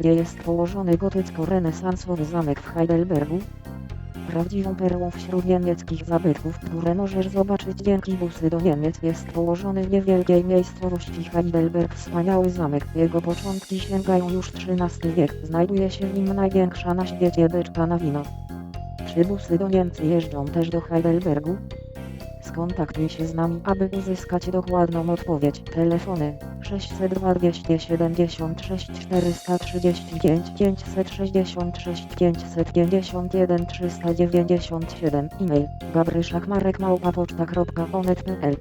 Gdzie jest położony gotycko-renesansowy zamek w Heidelbergu? Prawdziwą perłą wśród niemieckich zabytków, które możesz zobaczyć dzięki busy do Niemiec jest położony w niewielkiej miejscowości Heidelberg wspaniały zamek. Jego początki sięgają już XIII wiek. Znajduje się w nim największa na świecie beczka na wino. Czy busy do Niemcy jeżdżą też do Heidelbergu? Skontaktuj się z nami, aby uzyskać dokładną odpowiedź. Telefony 602 276 435 566 551 397 E-mail gabryszakmarek.poczta.onet.pl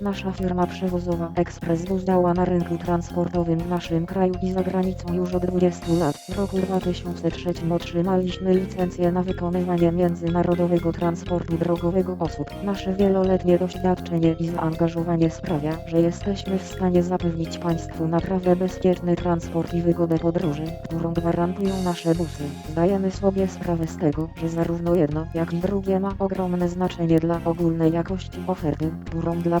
Nasza firma przewozowa Express Bus działa na rynku transportowym w naszym kraju i za granicą już od 20 lat. W roku 2003 otrzymaliśmy licencję na wykonywanie międzynarodowego transportu drogowego osób. Nasze wieloletnie doświadczenie i zaangażowanie sprawia, że jesteśmy w stanie zapewnić Państwu naprawdę bezpieczny transport i wygodę podróży, którą gwarantują nasze busy. Zdajemy sobie sprawę z tego, że zarówno jedno, jak i drugie ma ogromne znaczenie dla ogólnej jakości oferty, którą dla